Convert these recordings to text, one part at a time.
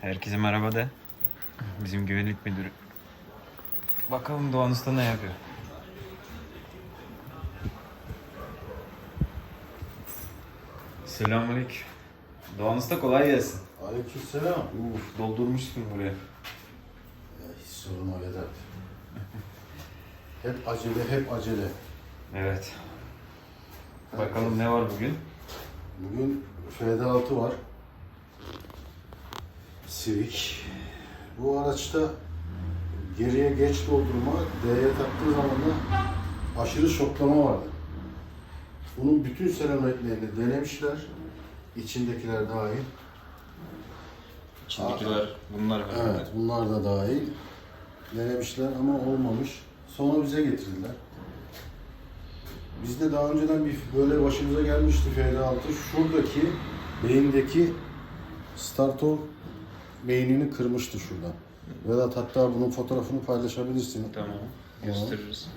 Herkese merhaba de. Bizim güvenlik müdürü. Bakalım Doğan Usta ne yapıyor. Selamünaleyküm. Doğan Usta kolay gelsin. Aleykümselam. Uf, doldurmuşsun buraya. Ya, hiç sorma Vedat. Hep acele, hep acele. Evet. Bakalım ne var bugün? Bugün FD6 var. Civic. Bu araçta geriye geç doldurma, D'ye taktığı zaman da aşırı şoklama vardı. Bunun bütün selametlerini denemişler. İçindekiler dahil. İçindekiler bunlar var. Evet, bunlar da dahil. Denemişler ama olmamış. Sonra bize getirdiler. Bizde daha önceden bir böyle başımıza gelmişti FD6. Şuradaki beyindeki startor beynini kırmıştı şuradan. Vedat hatta bunun fotoğrafını paylaşabilirsin. Tamam. Gösteririz.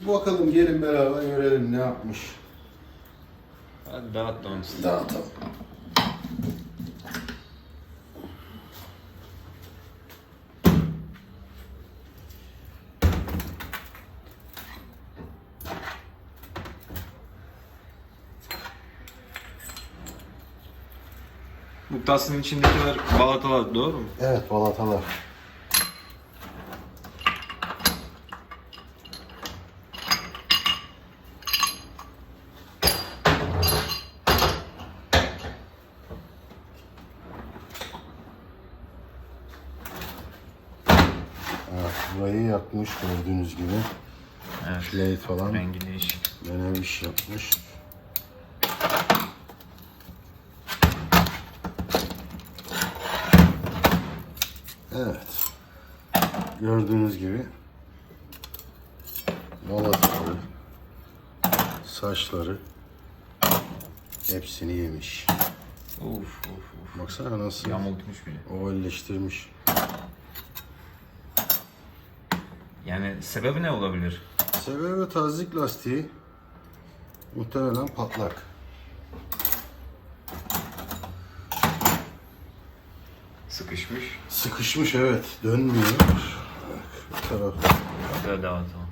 Bakalım gelin beraber görelim ne yapmış. Hadi dağıt Doğan Usta. Dağıtalım. Bu tasın içindekiler balatalar doğru mu? Evet balatalar. Evet, burayı yakmış gördüğünüz gibi. Evet. Plate falan Rengi değişik. denemiş yapmış. Evet. Gördüğünüz gibi balataları, saçları hepsini yemiş. Uf uf uf. Baksana nasıl Yamultmuş bile. ovalleştirmiş. Yani sebebi ne olabilir? Sebebi tazik lastiği muhtemelen patlak. Sıkışmış. Sıkışmış evet. Dönmüyor. Bak, bu taraf. Şöyle dağıtalım.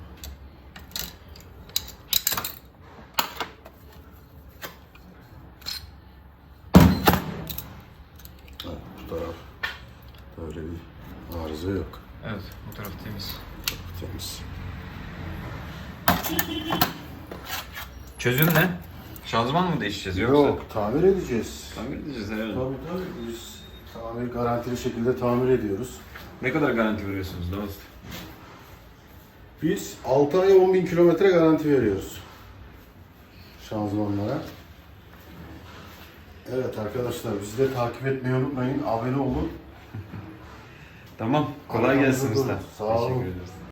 Evet, bu taraf. Böyle bir arıza yok. Evet bu taraf temiz. Temiz. Çözüm ne? Şanzıman mı değişeceğiz yoksa? Yok, tamir edeceğiz. Tamir edeceğiz herhalde. Tabii tabii. Biz tamir garantili şekilde tamir ediyoruz. Ne kadar garanti veriyorsunuz Davut? Biz 6 ay 10 bin kilometre garanti veriyoruz. Şanzımanlara. Evet arkadaşlar bizi de takip etmeyi unutmayın. Abone olun. Tamam. Kolay gelsin usta. Sağ olun. Teşekkür ederiz.